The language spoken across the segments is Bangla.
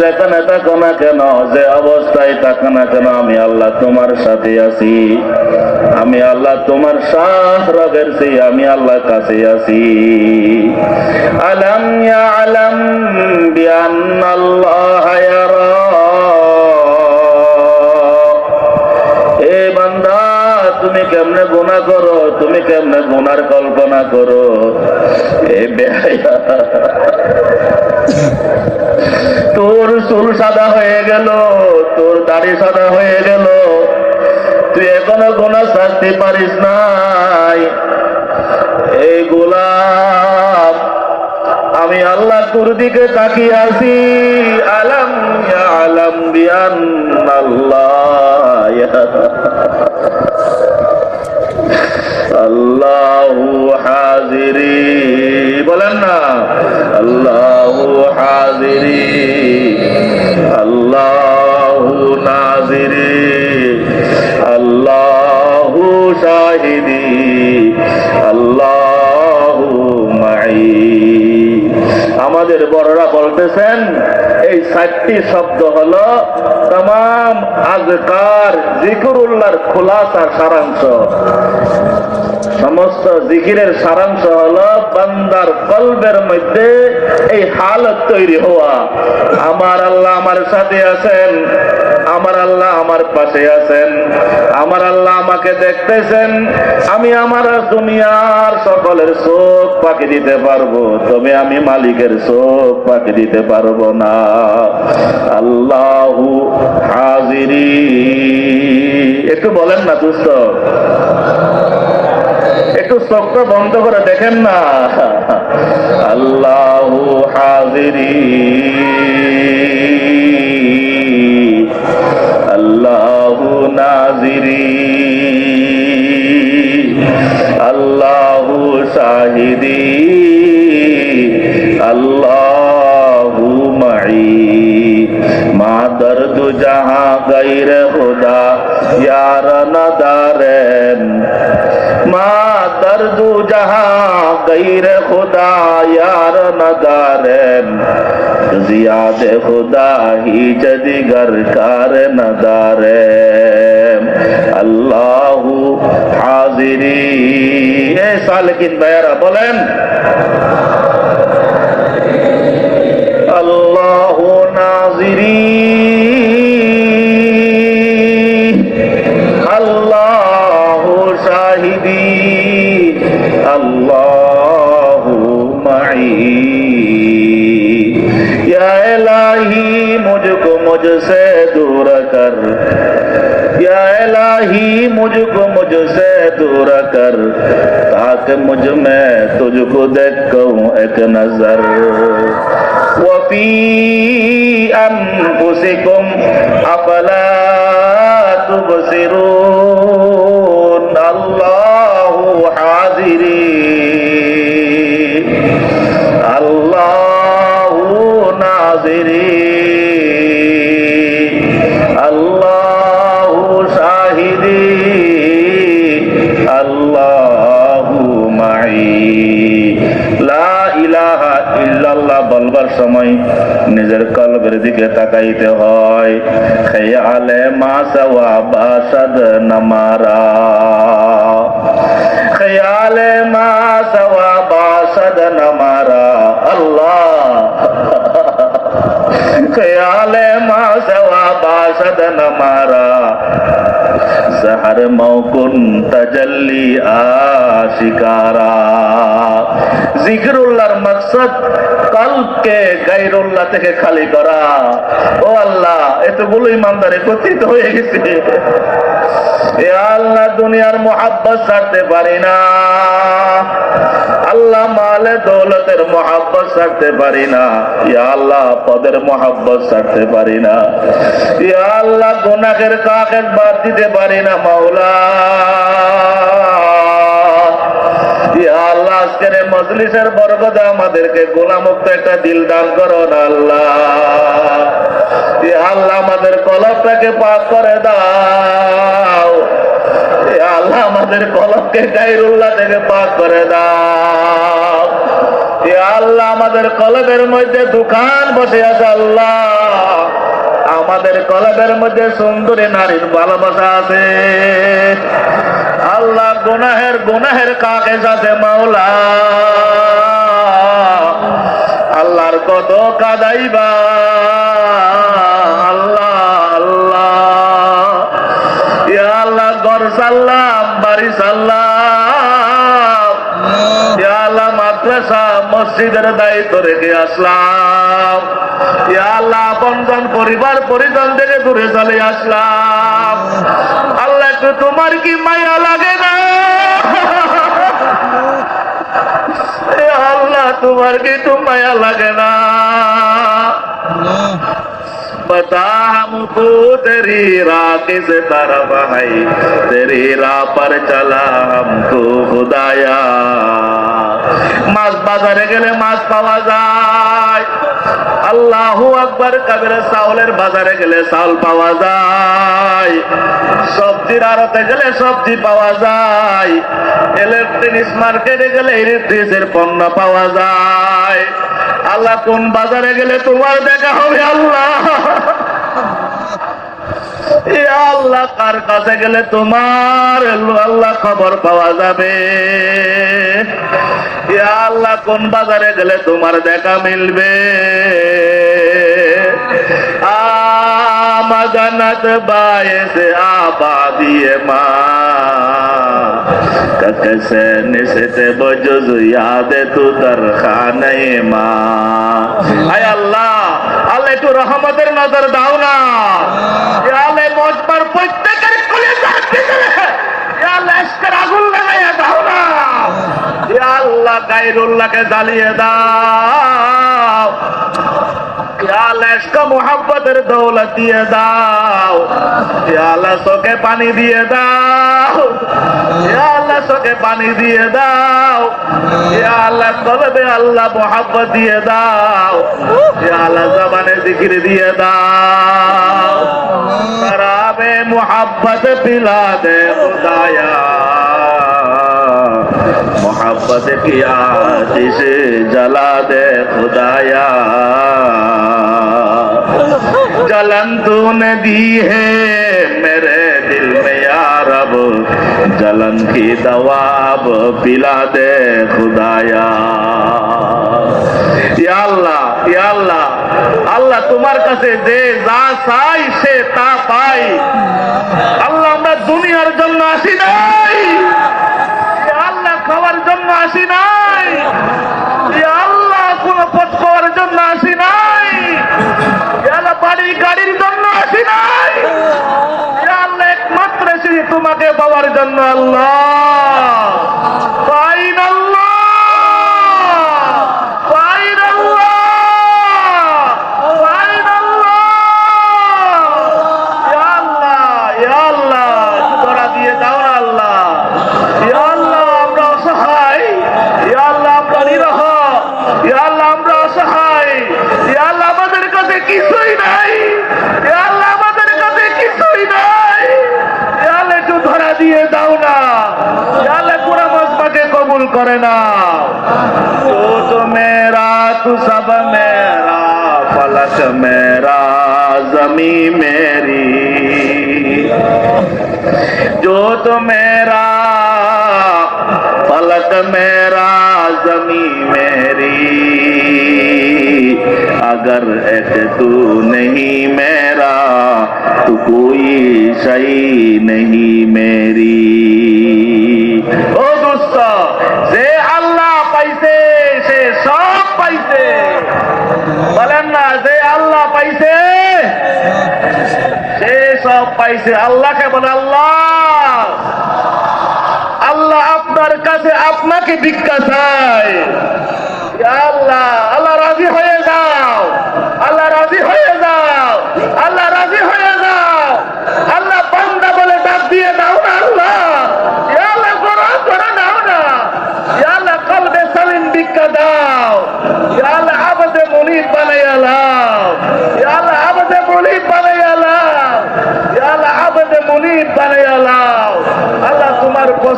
যেখানে থাকো না কেন, যে অবস্থায় থাকো না কেন, আমি আল্লাহ তোমার সাথে আছি। আমি আল্লাহ তোমার শাহ সেই আমি আল্লাহ কাছে আছি। আলম আলম বিয়ান আল্লাহ তুমি কেমনে গোনা করো? তুমি কেমনে গোনার কল্পনা করো? তোর চুল সাদা হয়ে গেল, তোর দাড়ি সাদা হয়ে গেল। তুই এখনও গোনা ছাড়তে পারিস নাই। এই গোলাপ, আমি আল্লাহ তোর দিকে তাকিয়ে আছি। আলম আলম বিয়ান আল্লাহ আল্লাহু হাজিরি, বলেন না। আল্লাহু হাজিরি, আল্লাহু নাজিরি, আল্লাহু শাহিদি, আল্লাহু মাই আমাদের বড়রা বলতেছেন, এই চারটি শব্দ হলো তাম আজকার জিকুরুল্লাহর খোলাসার সারাংশ। সমস্ত জিকিরের সারাংশ হলো বান্দার কলবের মধ্যে এই হালত তৈরি হওয়া। আমার আল্লাহ আমার সাথে আছেন, আমার আল্লাহ আমার পাশে আছেন, আমার আল্লাহ আমাকে দেখতেছেন, আমি আমার দুনিয়ার সকলের চোখ পাকি দিতে পারব, তবে আমি মালিকের চোখ পাকি দিতে পারব না। আল্লাহু হাজিরি একটু বলেন না দুস্থ একটু চক্র বন্ধ করে দেখেন না। আল্লাহ হাজিরি। আল্লাহ নাজিরি। غیر خدا یار ندارن زیاد خدا ہی جدگر کار ندارن اللہ حاضری اے سالکین بیرہ بولن اللہ ناظری मुझको मुझसे दूरा कर ताक मुझ में तुझको देख कहूँ एक नजर वफी अनफुसिकुम अफला تبصرون الله حاضرين الله ناظرين দিকে তাকাইতে হয়। খেয়ালে মা সওয়া বাসাদ নামারা। খেয়ালে মা সওয়া বাসাদ নামারা। আল্লাহ। খেয়ালে মা সওয়া বাসাদ নামারা। জহর মৌকুন তজল্লি আশিকারা জিকরুল্লাহর মকসদ কলকে গাইরুল্লাহ থেকে খালি করা। ও আল্লাহ এতগুলো ইমানদার একত্রিত হয়ে গেছে। এ আল্লাহ দুনিয়ার মোহাব্বত ছাড়তে পারি না। আল্লাহ মালে দৌলতের মোহাব্বত ছাড়তে পারি না। ইয়া আল্লাহ, পদের মোহাব্বত ছাড়তে পারি না। ইয়া আল্লাহ, গুনাহের কাকের বাদ দিতে পারি না, মাওলা। আল্লাহ, আজকের মজলিসের বরকতে আমাদেরকে গোলামুক্ত একটা দিল দান করো না, আল্লাহ। আল্লাহ আমাদের কলবটাকে পাক করে দাও। আল্লাহ আমাদের কলমকে গাইরুল্লাহ থেকে পাক করে দাও। আল্লাহ আমাদের কলবের মধ্যে দোকান বসে আছে আল্লাহ। আমাদের কলবের মধ্যে সুন্দরী নারীর ভালোবাসা আছে। আল্লাহ গুনাহের গুনাহের কাকে সাথে মাওলা। আল্লাহর কত কাদাইবা সাল্লাম, বাড়ি সাল্লাম। আল্লাহ, মাদ্রাসা, মসজিদের দায়িত্ব রেখে আসলাম। আল্লাহ আপনজন পরিবার, পরিজন থেকে দূরে চলে আসলাম। আল্লাহ, একটু তোমার কি মায়া লাগে না? আল্লাহ, তোমার কি তো মায়া লাগে না? बता हमको तेरी राह किस तरफ है तेरी राह पर चला हमको खुदाया মাছ বাজারে গেলে মাছ পাওয়া যায় আল্লাহু আকবার কাবিরে চাউলের বাজারে গেলে চাউল পাওয়া যায়, সবজির আড়তে গেলে সবজি পাওয়া যায় ইলেকট্রনিক্স মার্কেটে গেলে ইলেকট্রিক্সের পণ্য পাওয়া যায়। আল্লাহ, কোন বাজারে গেলে তোমার দেখা হবে আল্লাহ। আল্লাহ, কার কাছে গেলে তোমার আল্লাহ খবর পাওয়া যাবে? আল্লাহ কোন বাজারে গেলে তোমার দেখা মিলবে আমাদানত বায়েসে আবাদিয়ে মা कैसे निसते बजुज याद तू दर खाने মা আয় আল্লাহ আল্লাহ একটু রহমতের নজর দাও গাইরুল্লাহকে জ্বালিয়ে দাও। মোহাম্মতের দৌলত দিয়ে দাও। আল্লাহ চোখে পানি দিয়ে দাও। আল্লাহ চোখে পানি দিয়ে দাও। আল্লাহ কলবে আল্লাহ মোহাম্মত দিয়ে দাও। আল্লাহ জবানে জিকির দিয়ে দাও। মোহাম্মত পিলা দে খুদায়া मोहब्बत की आतिश जला दे खुदाया जलन तूने दी है मेरे दिल में यार अब जलन की दवा अब पिला दे खुदाया ইয়া আল্লাহ ইয়া আল্লাহ আল্লাহ তোমার কাছে যে যা চাই সে তা পাই আসি নাই। আল্লাহ কোন পথ পাওয়ার জন্য আসি নাই। বাড়ি গাড়ির জন্য আসি নাই। আল্লাহ একমাত্র তোমাকে পাওয়ার জন্য আল্লাহ পাইন আল্লাহ পাইন আল্লাহ ইয়া আল্লাহ ইয়া আল্লাহ ধরা দিয়ে দাও না আল্লাহ ইয়া আল্লাহ আমরা অসহায় ইয়া আল্লাহ আমরা নিরহ ইয়া আল্লাহ আমরা অসহায় ইয়া আল্লাহ আমাদের কাছে কিছুই নাই ইয়া আল্লাহ আমাদের কাছে কিছুই নাই ইয়া আল্লাহ একটু ধরা দিয়ে দাও না ইয়া আল্লাহ পুরা মজমাকে কবুল করে না তো তো মেরা তু সব মেরা ফলক মেরা জমি মেরি जो तो मेरा पलक मेरा जमी मेरी अगर एक तू नहीं मेरा तो कोई सही नहीं मेरी ও দোস্ত যে আল্লাহ পাইছে সে সব পাইছে বলেন না যে আল্লাহ পাইছে সে সব পাইছে আল্লাহকে বলে আল্লাহ আল্লাহ আপনার কাছে আপনাকে ভিক্ষা চাই ইয়া আল্লাহ আল্লাহ রাজি হয়ে যাও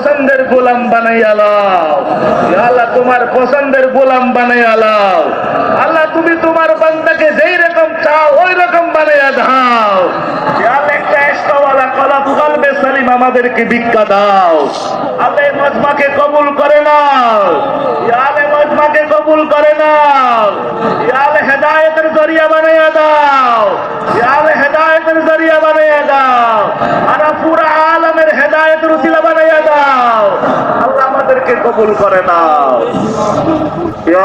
পছন্দের গোলাম বানাই আলাও আল্লাহ, তোমার পছন্দের গোলাম বানাই আলাও আল্লাহ, তুমি তোমার বান্দাকে যেই রকম চাও, ওই রকম বানাইয়া দাও। আমাদেরকে দাও। আর পুরা আলমের হেদায়েতের উসিলা বানাইয়া দাও আমাদেরকে কবুল করে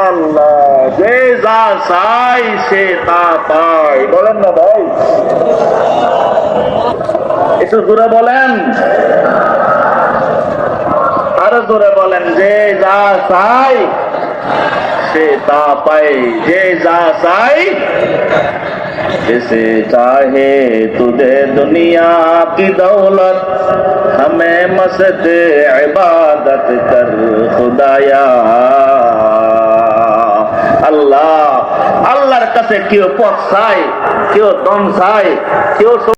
আল্লাহ, যে যা চাই সে তা পায়। বলেন না ভাই। একটু জোরে বলেন। আরও জোরে বলেন, যে যা চাই সে তা পাই যে যা চাই जिसे चाहे तुझे दुनिया की दौलत हमें मसद इबादत कर खुदाया আল্লাহ আল্লাহর কাছে কেউ পথ চায় কেউ দম চায় কেউ